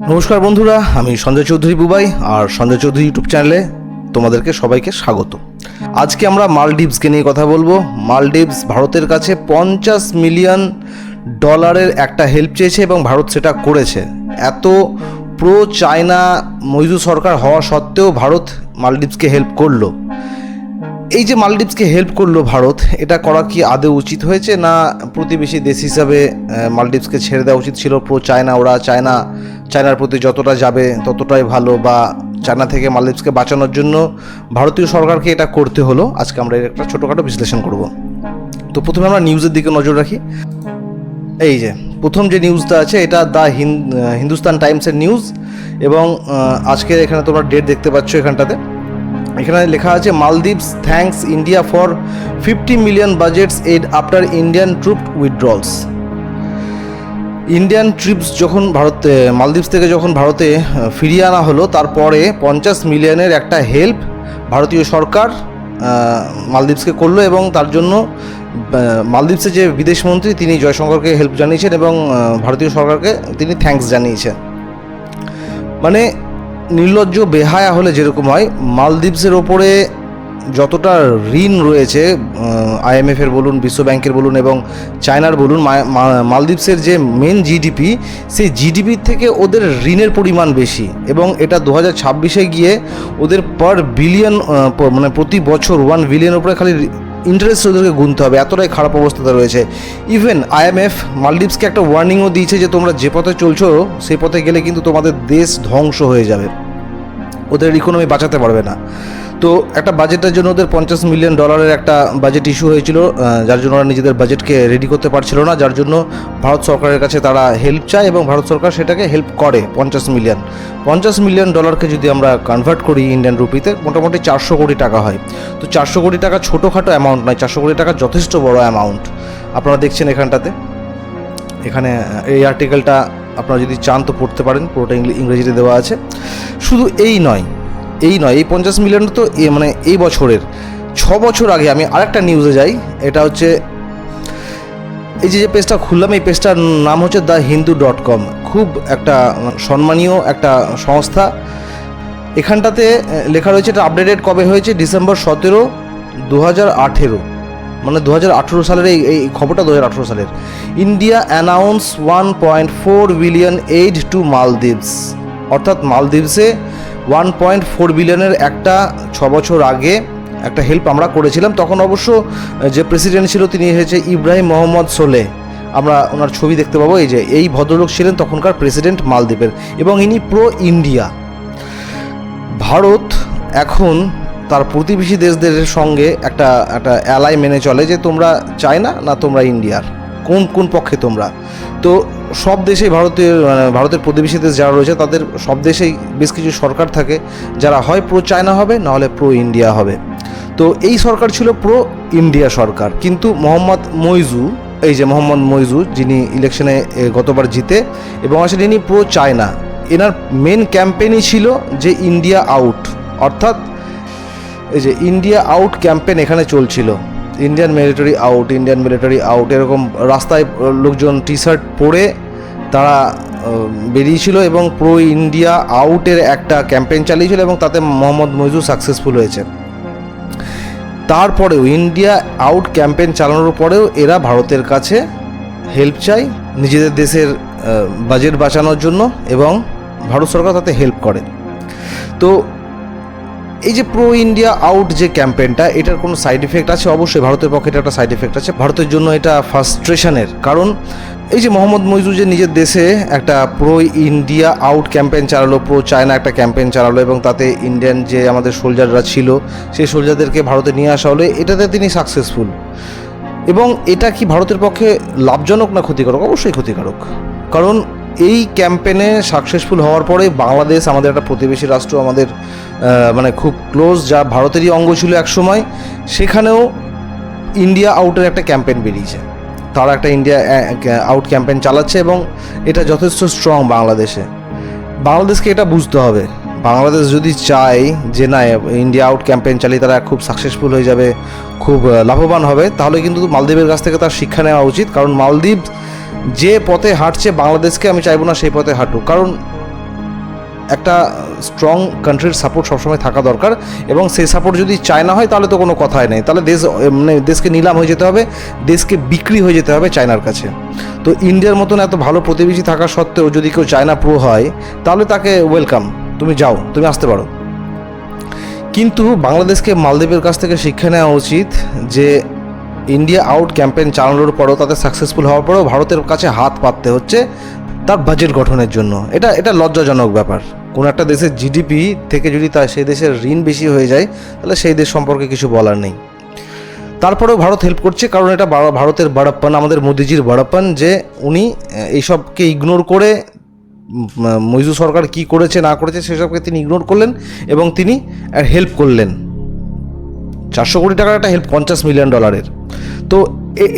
নমস্কার বন্ধুরা, আমি সঞ্জয় চৌধুরী বুবাই আর সঞ্জয় চৌধুরী ইউটিউব চ্যানেলে তোমাদেরকে সবাইকে স্বাগত। আজকে আমরা মালডিভসকে নিয়ে কথা বলব। মালডিভস ভারতের কাছে পঞ্চাশ মিলিয়ন ডলারের একটা হেল্প চেয়েছে এবং ভারত সেটা করেছে। এত প্রো চায়না মৈজু সরকার হওয়া সত্ত্বেও ভারত মালডিভসকে হেল্প করল। এই যে মালদ্বীপসকে হেল্প করল ভারত, এটা করা কি আদৌ উচিত হয়েছে না প্রতিবেশী দেশ হিসাবে মালদ্বীপসকে ছেড়ে দেওয়া উচিত ছিল? প্রো চায়না, ওরা চায়না, চায়নার প্রতি যতটা যাবে ততটাই ভালো বা চায়না থেকে মালদ্বীপসকে বাঁচানোর জন্য ভারতীয় সরকারকে এটা করতে হলো। আজকে আমরা এর একটা ছোটোখাটো বিশ্লেষণ করব। তো প্রথমে আমরা নিউজের দিকে নজর রাখি। এই যে, প্রথম যে নিউজটা আছে, এটা দ্য হিন্দুস্তান টাইমসের নিউজ এবং আজকে এখানে তোমরা ডেট দেখতে পাচ্ছ এখানটাতে। এখানে লেখা আছে, Maldives, thanks India for fifty million budgets aid after Indian troop withdrawals. Indian troops যখন ভারতে, মালদ্বীপস থেকে যখন ভারতে ফিরিয়ে আনা হলো, তারপরে পঞ্চাশ মিলিয়নের একটা হেল্প ভারতীয় সরকার মালদ্বীপসকে করল এবং তার জন্য মালদ্বীপসের যে বিদেশমন্ত্রী তিনি জয়শঙ্করকে হেল্প জানিয়েছেন এবং ভারতীয় সরকারকে তিনি থ্যাঙ্কস জানিয়েছেন। মানে নির্লজ্জ বেহায়া হলে যেরকম হয়, মালদ্বীপসের ওপরে যতটা ঋণ রয়েছে আইএমএফের বলুন, বিশ্ব ব্যাংকের বলুন এবং চায়নার বলুন মালদ্বীপসের যে মেন জিডিপি সেই জিডিপির থেকে ওদের ঋণের পরিমাণ বেশি এবং এটা দু হাজার ছাব্বিশে গিয়ে ওদের পার বিলিয়ন মানে প্রতি বছর ওয়ান বিলিয়ন ওপরে খালি ইন্টারেস্ট ওদেরকে গুনতে হবে, এতটাই খারাপ অবস্থাতে রয়েছে। ইভেন আইএমএফ মালদ্বীপসকে একটা ওয়ার্নিংও দিয়েছে যে তোমরা যে পথে চলছো, সেই পথে গেলে কিন্তু তোমাদের দেশ ধ্বংস হয়ে যাবে। ওদের ইকোনমি বাঁচাতে পারবে না। তো একটা বাজেটের জন্য ওদের পঞ্চাশ মিলিয়ন ডলারের একটা বাজেট ইস্যু হয়েছিল যার জন্য ওরা নিজেদের বাজেটকে রেডি করতে পারছিল না, যার জন্য ভারত সরকারের কাছে তারা হেল্প চায় এবং ভারত সরকার সেটাকে হেল্প করে পঞ্চাশ মিলিয়ন পঞ্চাশ মিলিয়ন ডলারকে যদি আমরা কনভার্ট করি ইন্ডিয়ান রুপিতে মোটামুটি চারশো কোটি টাকা হয়। তো চারশো কোটি টাকা ছোটোখাটো অ্যামাউন্ট নয়, চারশো কোটি টাকা যথেষ্ট বড় অ্যামাউন্ট আপনারা দেখছেন এখানটাতে। এখানে এই আর্টিকেলটা আপনারা যদি চান তো পড়তে পারেন, পুরোটা ইংরেজিতে দেওয়া আছে। শুধু এই নয় এই নয়, এই পঞ্চাশ মিলিয়ন তো মানে এই বছরের। ছ বছর আগে আমি আরেকটা নিউজে যাই, এটা হচ্ছে এই যে যে পেজটা খুললাম, এই পেজটার নাম হচ্ছে দ্য হিন্দু ডট কম খুব একটা সম্মানীয় একটা সংস্থা। এখানটাতে লেখা রয়েছে, এটা আপডেটেড কবে হয়েছে? ডিসেম্বর সতেরো দু হাজার আঠেরো। মানে দু হাজার আঠেরো সালের এই এই খবরটা দু হাজার আঠেরো সালের। India announce one point four billion aid to Maldives অর্থাৎ মালদ্বীপসে ওয়ান পয়েন্ট ফোর বিলিয়নের একটা ছ বছর আগে একটা হেল্প আমরা করেছিলাম। তখন অবশ্য যে প্রেসিডেন্ট ছিল তিনি হয়েছে ইব্রাহিম মোহাম্মদ সোলে। আমরা ওনার ছবি দেখতে পাবো। এই যে, এই ভদ্রলোক ছিলেন তখনকার প্রেসিডেন্ট মালদ্বীপের এবং ইনি প্রো ইন্ডিয়া ভারত এখন তার প্রতিবেশী দেশদের সঙ্গে একটা একটা অ্যালাই মেনে চলে যে তোমরা চায়না না তোমরা ইন্ডিয়ার কোন কোন পক্ষে তোমরা? তো সব দেশেই ভারতের মানে ভারতের প্রতিবেশী দেশ যারা রয়েছে, তাদের সব দেশেই বেশ কিছু সরকার থাকে। যারা হয় প্রো চায়না হবে নাহলে প্রো ইন্ডিয়া হবে। তো এই সরকার ছিল প্রো ইন্ডিয়া সরকার। কিন্তু মোহাম্মদ মইজু, এই যে মোহাম্মদ মইজু, যিনি ইলেকশনে গতবার জিতে, এবং আসলে ইনি প্রো চায়না এনার মেন ক্যাম্পেইনই ছিল যে ইন্ডিয়া আউট অর্থাৎ এই যে ইন্ডিয়া আউট ক্যাম্পেন এখানে চলছিল। Indian military out Indian military out এরকম রাস্তায় লোকজন টি শার্ট পরে তারা বেরিয়েছিল এবং প্রো ইন্ডিয়া আউটের একটা ক্যাম্পেইন চালিয়েছিল এবং তাতে মোহাম্মদ মইজু সাকসেসফুল হয়েছে তারপরেও ইন্ডিয়া আউট ক্যাম্পেইন চালানোর পরেও এরা ভারতের কাছে হেল্প চাই নিজেদের দেশের বাজেট বাঁচানোর জন্য এবং ভারত সরকার তাতে হেল্প করে। তো এই যে প্রো ইন্ডিয়া আউট যে ক্যাম্পেইনটা এটার কোনো সাইড এফেক্ট আছে? অবশ্যই ভারতের পক্ষে এটা একটা সাইড এফেক্ট আছে। ভারতের জন্য এটা ফার্স্ট্রেশনের কারণ এই যে মোহাম্মদ মইজু যে নিজের দেশে একটা প্রো ইন্ডিয়া আউট ক্যাম্পেইন চালালো প্রো চায়না একটা ক্যাম্পেইন চালালো এবং তাতে ইন্ডিয়ান যে আমাদের সোলজাররা ছিল, সেই সোলজারদেরকে ভারতে নিয়ে আসা হলো, এটাতে তিনি সাকসেসফুল এবং এটা কি ভারতের পক্ষে লাভজনক না ক্ষতিকারক? অবশ্যই ক্ষতিকারক। কারণ এই ক্যাম্পেনে সাকসেসফুল হওয়ার পরে বাংলাদেশ আমাদের একটা প্রতিবেশী রাষ্ট্র, আমাদের মানে খুব ক্লোজ যা ভারতেরই অঙ্গ ছিল এক সময় সেখানেও ইন্ডিয়া আউটের একটা ক্যাম্পেন বেরিয়েছে। তারা একটা ইন্ডিয়া আউট ক্যাম্পেন চালাচ্ছে এবং এটা যথেষ্ট স্ট্রং বাংলাদেশে। বাংলাদেশকে এটা বুঝতে হবে। বাংলাদেশ যদি চায় যে না, ইন্ডিয়া আউট ক্যাম্পেইন চালিয়ে তারা খুব সাকসেসফুল হয়ে যাবে, খুব লাভবান হবে, তাহলে কিন্তু মালদ্বীপের কাছ থেকে তার শিক্ষা নেওয়া উচিত। কারণ মালদ্বীপ যে পথে হাঁটছে, বাংলাদেশকে আমি চাইব না সেই পথে হাঁটুক। কারণ একটা স্ট্রং কান্ট্রির সাপোর্ট সবসময় থাকা দরকার এবং সেই সাপোর্ট যদি চায়না হয়, তাহলে তো কোনো কথাই নেই। তাহলে দেশ মানে দেশকে নিলাম হয়ে যেতে হবে, দেশকে বিক্রি হয়ে যেতে হবে চায়নার কাছে। তো ইন্ডিয়ার মতন এত ভালো প্রতিবেশী থাকা সত্ত্বেও যদি কেউ চায়না প্রো হয়, তাহলে তাকে ওয়েলকাম তুমি যাও, তুমি আসতে পারো। কিন্তু বাংলাদেশকে মালদ্বীপের কাছ থেকে শিক্ষা নেওয়া উচিত যে ইন্ডিয়া আউট ক্যাম্পেইন চালানোর পরও তাদের সাকসেসফুল হওয়ার পরেও ভারতের কাছে হাত পাততে হচ্ছে তার বাজেট গঠনের জন্য। এটা এটা লজ্জাজনক ব্যাপার। কোনো একটা দেশের জিডিপি থেকে যদি তা সেই দেশের ঋণ বেশি হয়ে যায়, তাহলে সেই দেশ সম্পর্কে কিছু বলার নেই। তারপরেও ভারত হেল্প করছে, কারণ এটা ভারতের বড়প্পান, আমাদের মোদিজির বড়প্পান যে উনি এইসবকে ইগনোর করে মৈজু সরকার কি করেছে, না করেছে, সেসবকে তিনি ইগনোর করলেন এবং তিনি হেল্প করলেন। চারশো কোটি টাকার একটা হেল্প পঞ্চাশ মিলিয়ন ডলারের তো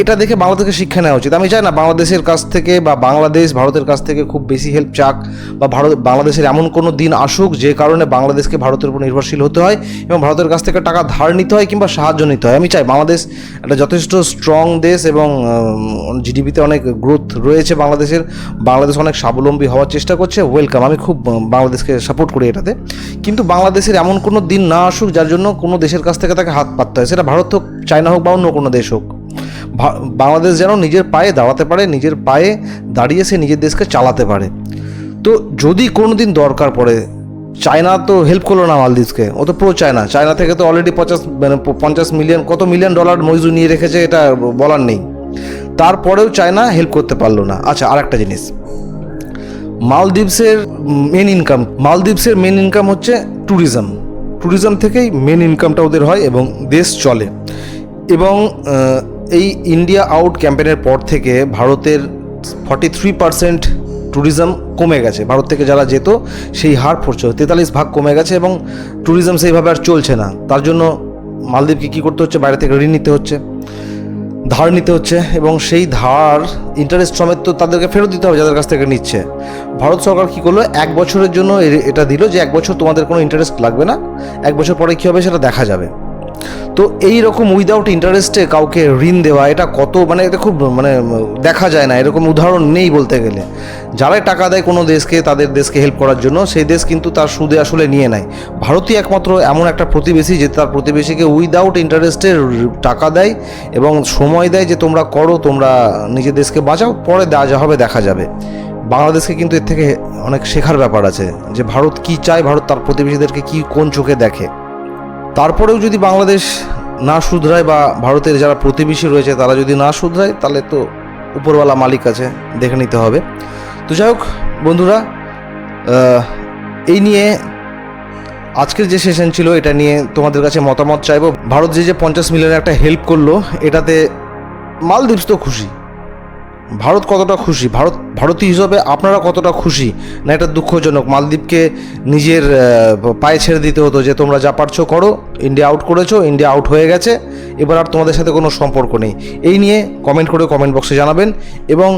এটা দেখে বাংলাদেশকে শিক্ষা নেওয়া উচিত। আমি চাই না, বাংলাদেশের কাছ থেকে বা বাংলাদেশ, ভারতের কাছ থেকে খুব বেশি হেল্প চাক বা ভারত, বাংলাদেশের এমন কোনো দিন আসুক যে কারণে বাংলাদেশকে ভারতের উপর নির্ভরশীল হতে হয় এবং ভারতের কাছ থেকে টাকা ধার নিতে হয় কিংবা সাহায্য নিতে হয়। আমি চাই বাংলাদেশ একটা যথেষ্ট স্ট্রং দেশ এবং জিডিপিতে অনেক গ্রোথ রয়েছে বাংলাদেশের। বাংলাদেশ অনেক স্বাবলম্বী হওয়ার চেষ্টা করছে। ওয়েলকাম আমি খুব বাংলাদেশকে সাপোর্ট করি এটাতে। কিন্তু বাংলাদেশের এমন কোনো দিন না আসুক যার জন্য কোনো দেশের কাছ থেকে তাকে হাত পাততে হয়। সেটা ভারত হোক চায়না হোক বা অন্য কোনো দেশ হোক। বাংলাদেশ যেন নিজের পায়ে দাঁড়াতে পারে, নিজের পায়ে দাঁড়িয়ে সে নিজের দেশকে চালাতে পারে। তো যদি কোনো দিন দরকার পড়ে, চায়না তো হেল্প করল না মালদ্বীপকে, ও তো প্রো চায়না। চায়না থেকে তো অলরেডি পঞ্চাশ মানে পঞ্চাশ মিলিয়ন কত মিলিয়ন ডলার মজু নিয়ে রেখেছে এটা বলার নেই। তারপরেও চায়না হেল্প করতে পারল না। আচ্ছা আর একটা জিনিস। মালদ্বীপসের মেন ইনকাম মালদ্বীপসের মেন ইনকাম হচ্ছে ট্যুরিজম ট্যুরিজম থেকেই মেন ইনকামটা ওদের হয় এবং দেশ চলে। এবং এই ইন্ডিয়া আউট ক্যাম্পেনের পর থেকে ভারতের ফর্টি থ্রি পার্সেন্ট ট্যুরিজম কমে গেছে। ভারত থেকে যারা যেত, সেই হার পড়ছে। তেতাল্লিশ ভাগ কমে গেছে এবং ট্যুরিজম সেইভাবে আর চলছে না। তার জন্য মালদ্বীপকে কী করতে হচ্ছে? বাইরে থেকে ঋণ নিতে হচ্ছে, ধার নিতে হচ্ছে এবং সেই ধার ইন্টারেস্ট সমেত তো তাদেরকে ফেরত দিতে হবে যাদের কাছ থেকে নিচ্ছে। ভারত সরকার কী করল? এক বছরের জন্য এটা দিল যে এক বছর তোমাদের কোনো ইন্টারেস্ট লাগবে না। এক বছর পরে কী হবে সেটা দেখা যাবে। তো এই রকম উইদাউট ইন্টারেস্টে কাউকে ঋণ দেওয়া, এটা কত মানে এটা খুব মানে দেখা যায় না, এরকম উদাহরণ নেই বলতে গেলে। যারাই টাকা দেয় কোনো দেশকে, তাদের দেশকে হেল্প করার জন্য, সেই দেশ কিন্তু তার সুদে আসলে নিয়ে নেয়। ভারতই একমাত্র এমন একটা প্রতিবেশী যে তার প্রতিবেশীকে উইদাউট ইন্টারেস্টে টাকা দেয় এবং সময় দেয় যে তোমরা করো, তোমরা নিজের দেশকে বাঁচাও, পরে দেওয়া যা হবে দেখা যাবে। বাংলাদেশকে কিন্তু এর থেকে অনেক শেখার ব্যাপার আছে, যে ভারত কি চায়, ভারত তার প্রতিবেশীদেরকে কি কোন চোখে দেখে। তারপরেও যদি বাংলাদেশ না শুধরায় বা ভারতের যারা প্রতিবেশী রয়েছে তারা যদি না শুধরায়, তাহলে তো উপরওয়ালা মালিক আছে, দেখে নিতে হবে। তো যাই হোক, বন্ধুরা এই নিয়ে আজকের যে সেশন ছিল, এটা নিয়ে তোমাদের কাছে মতামত চাইব। ভারত যে যে পঞ্চাশ মিলিয়নের একটা হেল্প করল, এটাতে মালদ্বীপস তো খুশি। ভারত কতটা খুশি? ভারত ভারতীয় হিসাবে আপনারা কতটা খুশি? না, এটা দুঃখজনক। মালদ্বীপকে নিজের পায়ে ছেড়ে দিতে হতো যে, তোমরা যা পারছ করো ইন্ডিয়া আউট করেছ ইন্ডিয়া আউট হয়ে গেছে। এবার আর তোমাদের সাথে কোনো সম্পর্ক নেই। এই নিয়ে কমেন্ট করে কমেন্ট বক্সে জানাবেন এবং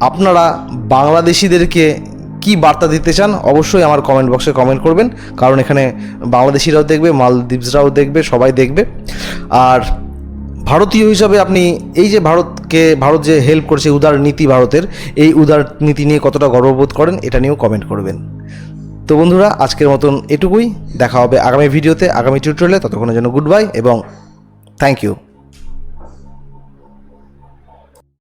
আপনারা বাংলাদেশিদেরকে কি বার্তা দিতে চান অবশ্যই আমার কমেন্ট বক্সে কমেন্ট করবেন। কারণ এখানে বাংলাদেশিরাও দেখবে, মালদ্বীপসরাও দেখবে, সবাই দেখবে। আর ভারতীয় হিসাবে আপনি এই যে ভারতকে, ভারত যে হেল্প করছে উদার নীতি ভারতের, এই উদার নীতি নিয়ে কতটা গর্ববোধ করেন, এটা নিয়েও কমেন্ট করবেন। তো বন্ধুরা, আজকের মতন এটুকুই। দেখা হবে আগামী ভিডিওতে আগামী টিউটোরিয়ালে ততক্ষণের জন্য গুড বাই এবং থ্যাংক ইউ